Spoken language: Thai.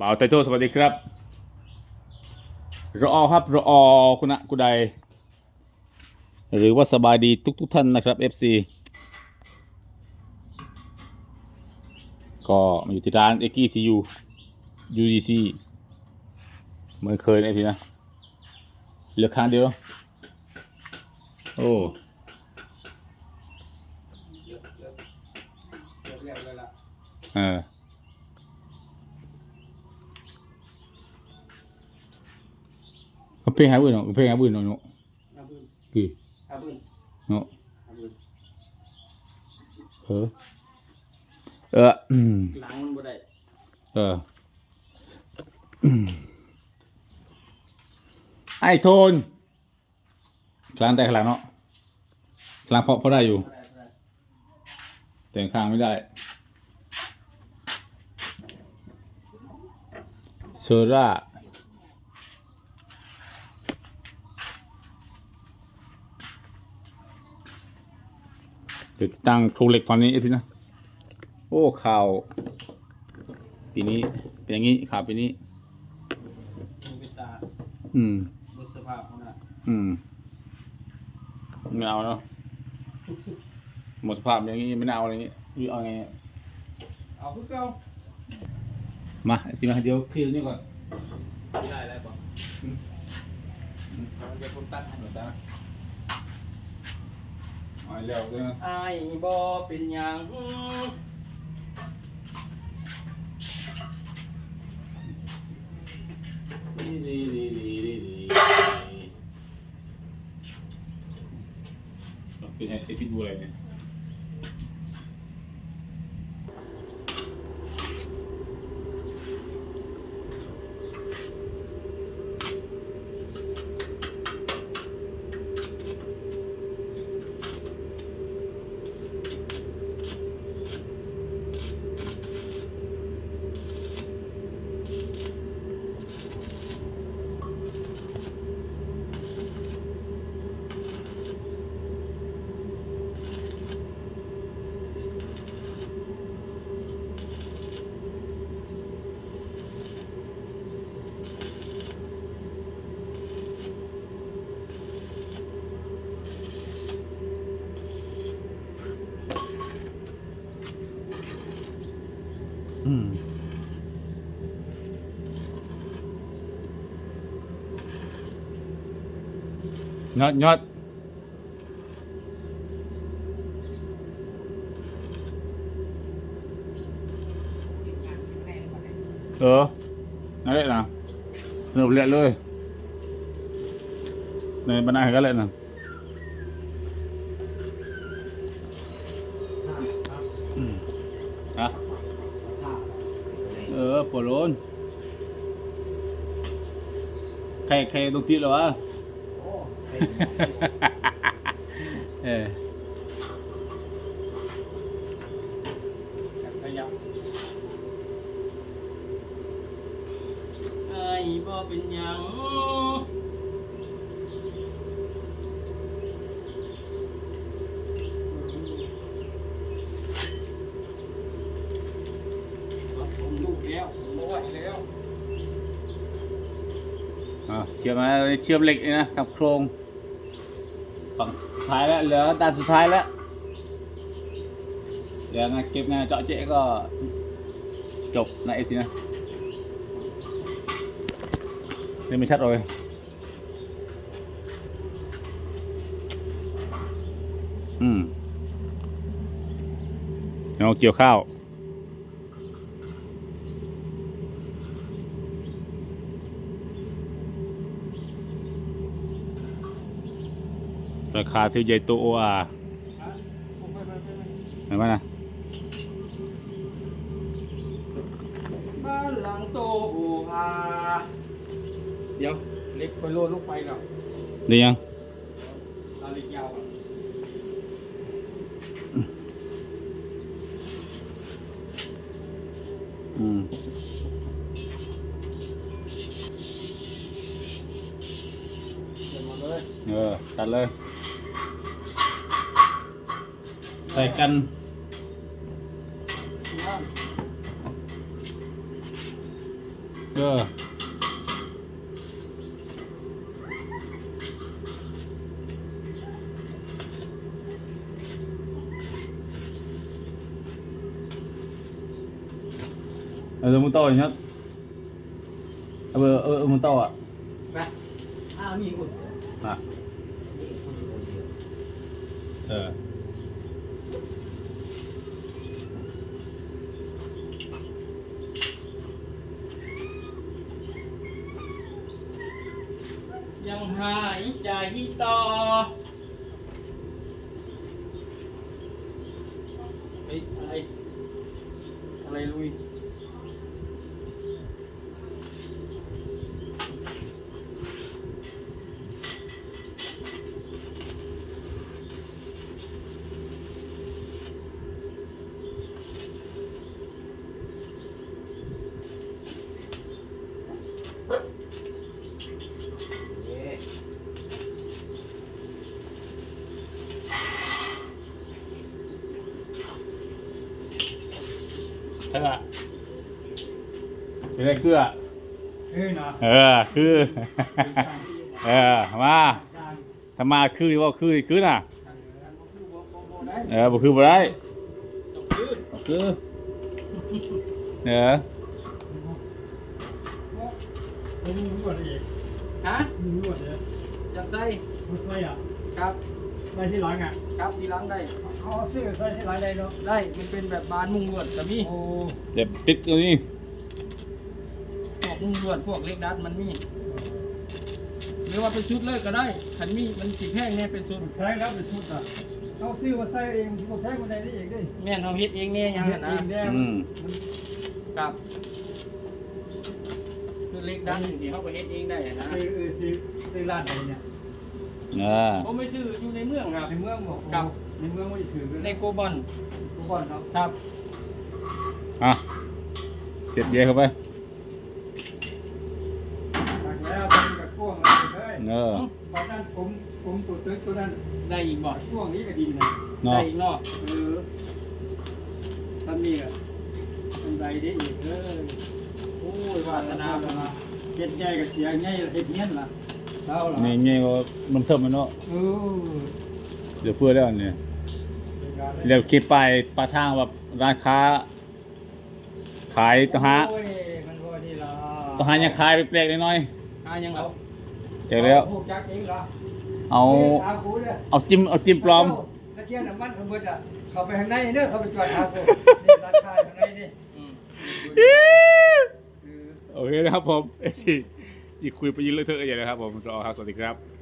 บ่าวไตโตสวัสดีครับรอครับรอคุณะกุไดหรือว่าสบายดีทุกทุกๆท่านนะครับ FC ก็มาอยู่ที่ร้านเอ็กกี้ซียู UGC เหมือนเคยนะทีนะเหลือข้างเดียว โอ้เออ เยอะแล้วเลยล่ะเออเขาเพลงหาบุญเนาะเขาเพลงหาบุญเนาะเนาะอาบุญคืออาบุญเนาะอาบุญเออเอออืมหลังมันบ่ได้เอออืมไอ้โทนคลางแต่ขางหลังเนาะคลางพอพอได้อยู่ บ่ได้บ่ได้แต่ข้างไม่ได้เซอร่า ติดตั้งโครงเหล็กตอนนี้พี่นะ โอ้ข่าวปีนี้เป็นอย่างนี้ข่าวปีนี้มีเวตาอืมบนสภาพของน่ะอืมไม่เอาเนาะหมดสภาพอย่างนี้ไม่น่าเอาอะไรอย่างนี้อยู่เอาไงเอาคือเก่ามาสิมาเดี๋ยวเคลียร์นี่ก่อนได้ได้บ่มันจะผมตัดให้เดี๋ยวตาเอาเร็วด้วยนะอ้ายบ่เป็นหยังดีดีดีดีดีดีเป็นไงเซฟิตดูอะไรเนี่ย ยอดยอดเออนั่นแหละนะสนุกเรียนเเลยนะอืมฮะเออปวดร้อนใครใครตรงที่เหรอวะโอ้เออขยับไอ้บ่เป็นหยังผมลูกแล้วผมบ่ไหวแล้ว อะ เชื่อมมาเชื่อมเหล็กนี่นะกับโครงฝั่งท้ายแล้วเหลือด้านสุดท้ายแล้วเดี๋ยวงานเก็บงานเจาะเจ๊ก็จบนะเอซีนะนี่ไม่ชัดเลยอืมเอาเกี่ยวข้าว ราคาที่ใหญ่โตอะเห็นไหมนะบ้านหลังโตโอภาเดี๋ยวเล็กไปโลดลงไปแล้วดียังตาเล็กยาวอะอืมเดี๋ยวมาเลยเออตัดเลย ใส่กันนั่นเออเอาเดี๋ยวมึงต่ออย่างเงี้ยเอาเบอร์เออเออมึงต่ออะไปอ้าวนี่อุ่นอะนี่อุ่นคนเดียวเออ ยังหายใจต่อ ไปอะไรอะไรลุย ใช่ละเป็นไรเกลือเฮ้ยนะเออคือ เออมาถ้ามาคือว่าคือคือน่ะเออบ่คือบ่ได้บ่คือเออผมรู้ก่อนเองฮะรู้ก่อนเลยจับใส่รถไฟอะครับ ไปที่หลังอะครับทีหลังได้เขาเอาเสื้อใส่ที่หลังได้เนาะได้มันเป็นแบบบานมุงลวดแต่มีโอ้เดี๋ยวติดตรงนี้พวกมุงลวดพวกเล็กดัดมันมีหรือว่าเป็นชุดเลยก็ได้ขันมีมันสีแพงเนี่ยเป็นชุดแพงแล้วเป็นชุดอะเอาซื้อมาใส่เองมันแพงกว่าใดได้เองดิแม่นเราเฮ็ดเองเนี่ยยังเฮ็นั้ดนเองนะแน่อืมครับคือเล็กดัดที่เขาก็เฮ็ดเองได้นะซื้อเออซื้อซื้อร้านไหนเนี่ย เออผมไม่ซื้ออยู่ในเมืองครับในเมืองบอกครับในเมืองไม่ได้ถือกันในโกบอนทุกคนเนาะครับอะเสร็จเยอะเข้าไปตักแล้วเป็นกับพ่วงอะไรเลยเออตอนนั้นผมผมตัวตึกตัวนั้นได้อีกบ่พ่วงนี้ก็ดีนะเนาะได้อีกเนาะเออทำนี่อะทำไรได้อีกเออโอ้ยวาสนาเบ่มาฮ็ดใหญ่กับเสียงใหญ่เฮ็ดเงี้ยนล่ะ เท่าล่ะนี่ไงว่ามันเพิ่มมันเนาะเออเดี๋ยวเพื่อแล้วเนี่ยเดี๋ยวคิดไปปลาทางแบบร้านค้า ขายต้องหาโอ้ยมันบ่ดีล่ะต้องหายังขายแปลกๆน้อยหายังเอาๆเจอแล้วพวกจักเองล่ะเอาหาคูเด้อเอาจิ้มเอาจิ้มปลอม ตะเกียงน้ำมันเขาเบิดอะเข้าไปข้างในเด้อเข้าไปจอดหาคูนี่ร้านค้าข้างในนี่อืมเออโอเคนะครับผมเอ้ย อีกคุยไปยืนเรื่องเธอเองนะครับผมรอครับ สวัสดีครับ